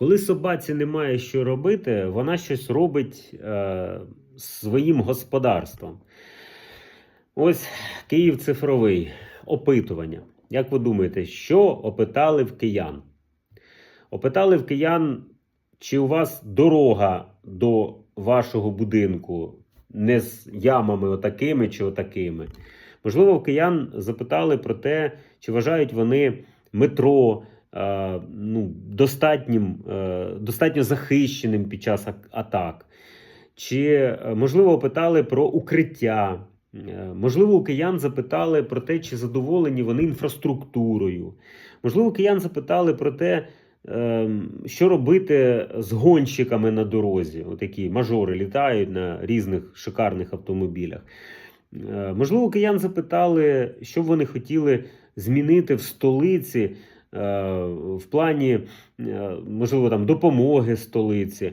Коли собаці немає що робити, вона щось робить е, своїм господарством. Ось Київ цифровий. Опитування. Як ви думаєте, що опитали в киян? Опитали в киян, чи у вас дорога до вашого будинку не з ямами отакими чи отакими. Можливо, в киян запитали про те, чи вважають вони метро ну, достатнім, е, достатньо захищеним під час атак. Чи, е, можливо, опитали про укриття. Е, Можливо, у киян запитали про те, чи задоволені вони інфраструктурою. Можливо, у киян запитали про те, ем, що робити з гонщиками на дорозі. Отакі мажори літають на різних шикарних автомобілях. Е, Можливо, у киян запитали, що вони хотіли змінити в столиці е, в плані, е, можливо, там допомоги столиці.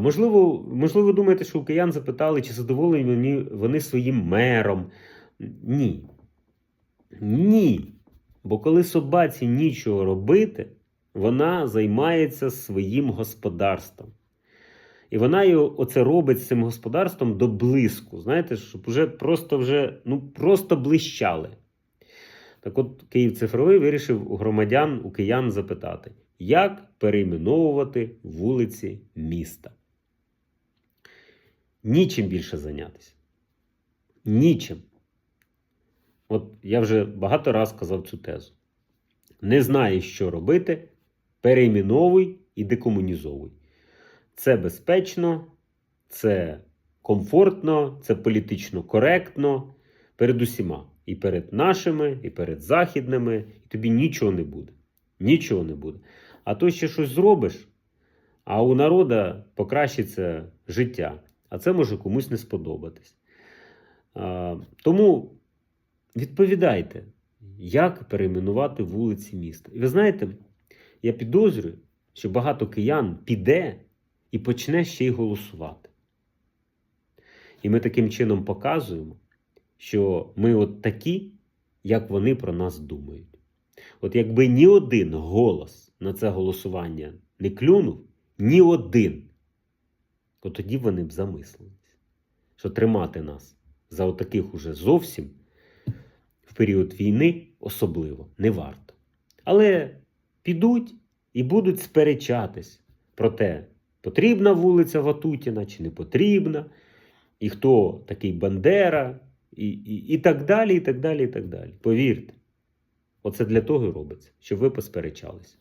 Можливо, можливо, ви думаєте, що у киян запитали, чи задоволені вони своїм мером. Ні. Ні. Бо коли собаці нічого робити, вона займається своїм господарством. І вона його оце робить з цим господарством до блиску. Знаєте, щоб вже просто вже ну, просто блищали. Так от Київ цифровий вирішив громадян, у киян запитати, як перейменовувати вулиці міста. Нічим більше зайнятися. Нічим. От я вже багато раз казав цю тезу. Не знаєш, що робити, перейменовуй і декомунізовуй. Це безпечно, це комфортно, це політично коректно перед усіма. І перед нашими, і перед західними, і тобі нічого не буде. Нічого не буде. А то ще щось зробиш, а у народа покращиться життя. А це може комусь не сподобатись. А, тому відповідайте, як перейменувати вулиці міста. І ви знаєте, я підозрюю, що багато киян піде і почне ще й голосувати. І ми таким чином показуємо, що ми от такі, як вони про нас думають. От якби ні один голос на це голосування не клюнув, ні один, то тоді вони б замислились, що тримати нас за отаких уже зовсім в період війни особливо не варто. Але підуть і будуть сперечатись про те, потрібна вулиця Ватутіна чи не потрібна, і хто такий Бандера, і, і, і так далі, і так далі, і так далі. Повірте, оце для того і робиться, щоб ви посперечались.